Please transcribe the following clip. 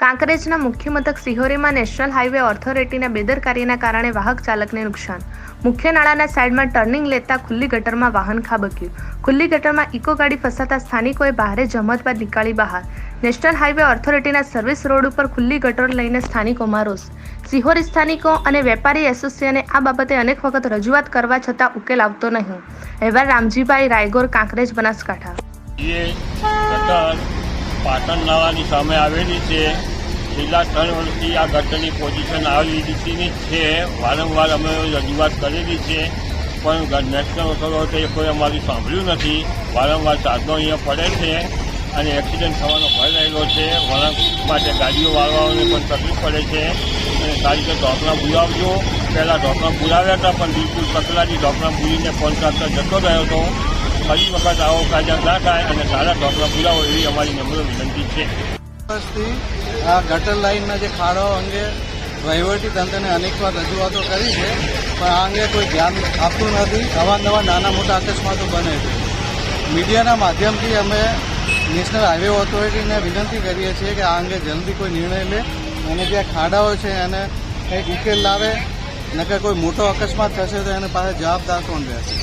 કાંકરેજના મુખ્ય મથક સિહોરીમાં national highway ઓથોરિટીના બેદરકારીના કારણે વાહક ચાલકને નુકસાન. મુખ્ય નાળાના સાઈડમાં ટર્નિંગ લેતા ખુલ્લી ગટરમાં વાહન ખાબક્યું. ખુલ્લી ગટરમાં ઇકો ગાડી ફસાતા સ્થાનિકોએ ભારે જમત બાદ નીકાળી બહાર. નેશનલ હાઈવે ઓથોરિટીના સર્વિસ રોડ ઉપર ખુલ્લી ગટર લઈને સ્થાનિકોમાં રોષ. સિહોરી સ્થાનિકો અને વેપારી એસોસિએશને આ બાબતે અનેક વખત રજૂઆત કરવા છતાં ઉકેલ આવતો નહીં. અહેવાલ રામજીભાઈ રાયગોર, કાંકરેજ બનાસકાંઠા. પાટણ નાળાની સામે આવેલી છે. છેલ્લા ત્રણ વર્ષથી આ ગટરની પોઝિશન આવી રીતની છે વારંવાર અમે રજૂઆત કરેલી છે. પણ નેશનલ ઓથોરિટીએ કોઈ અમારી સાંભળ્યું નથી. વારંવાર સાધનો અહીંયા પડે છે અને એક્સિડન્ટ થવાનો ભય રહેલો છે. વળાંક માટે ગાડીઓ વાળવાઓને પણ તકલીફ પડે છે. અને સારી રીતે ઢોકળા બુલાવજો પહેલાં ઢોકળા બુલાવ્યા હતા, પણ બિલકુલ તકલાદી ઢોકળા બુલીને કોન્ટ્રાક્ટર જતો રહ્યો હતો. ફરી વખત આવો કાયદા ના થાય અને સારા ઢોકળા બુલાવો એવી અમારી નમ્ર વિનંતી છે. વર્ષથી આ ગટર લાઇનના જે ખાડાઓ અંગે વહીવટી તંત્રને અનેકવાર રજૂઆતો કરી છે, પણ આ અંગે કોઈ ધ્યાન આપતું નથી. અવારનવાર નાના મોટા અકસ્માતો બને છે. મીડિયાના માધ્યમથી અમે નેશનલ હાઈવે ઓથોરિટીને વિનંતી કરીએ છીએ કે આ અંગે જલ્દી કોઈ નિર્ણય લે અને જે ખાડાઓ છે એને કંઈક ઉકેલ લાવે, નકર કોઈ મોટો અકસ્માત થશે તો એને પાસે જવાબદાર કોણ રહેશે?